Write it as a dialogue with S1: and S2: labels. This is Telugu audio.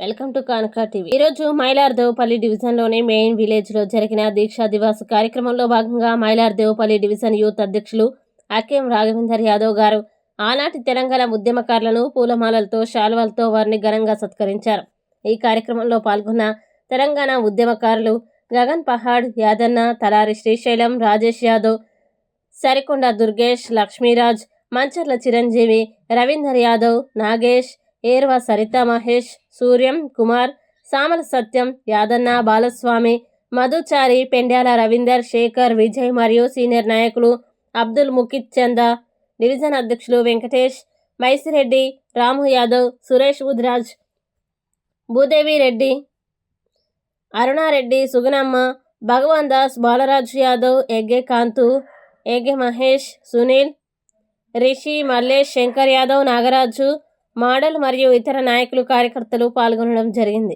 S1: Welcome to Kanaka TV. ఈరోజు మైలార్దేవపల్లి డివిజన్లోని మెయిన్ విలేజ్లో జరిగిన దీక్షా దివాస్ కార్యక్రమంలో భాగంగా మైలార్దేవపల్లి డివిజన్ యూత్ అధ్యక్షులు అకేం రాఘవేందర్ యాదవ్ గారు ఆనాటి తెలంగాణ ఉద్యమకారులను పూలమాలలతో శాల్వాలతో వారిని ఘనంగా సత్కరించారు. ఈ కార్యక్రమంలో పాల్గొన్న తెలంగాణ ఉద్యమకారులు గగన్ పహాడ్ యాదన్న తలారి శ్రీశైలం రాజేష్ యాదవ్ సరికొండ దుర్గేష్ లక్ష్మీరాజ్ మంచర్ల చిరంజీవి రవీందర్ యాదవ్ నాగేష్ ఏర్వ సరిత మహేష్ సూర్యం కుమార్ సామల సత్యం యాదన్న బాలస్వామి మధుచారి పెండ్యాల రవీందర్ శేఖర్ విజయ్ మరియు సీనియర్ నాయకులు అబ్దుల్ ముకిత్ చంద డివిజన్ అధ్యక్షులు వెంకటేష్ మైసిరెడ్డి రాము యాదవ్ సురేష్ ఉద్రాజ్ భూదేవి రెడ్డి అరుణారెడ్డి సుగుణమ్మ భగవాన్ దాస్ బాలరాజు యాదవ్ ఎగ్గే కాంతు ఎగ్గే మహేష్ సునీల్ రిషి మల్లేష్ శంకర్ యాదవ్ నాగరాజు మోడల్ మరియు ఇతర నాయకులు కార్యకర్తలు పాల్గొనడం జరిగింది.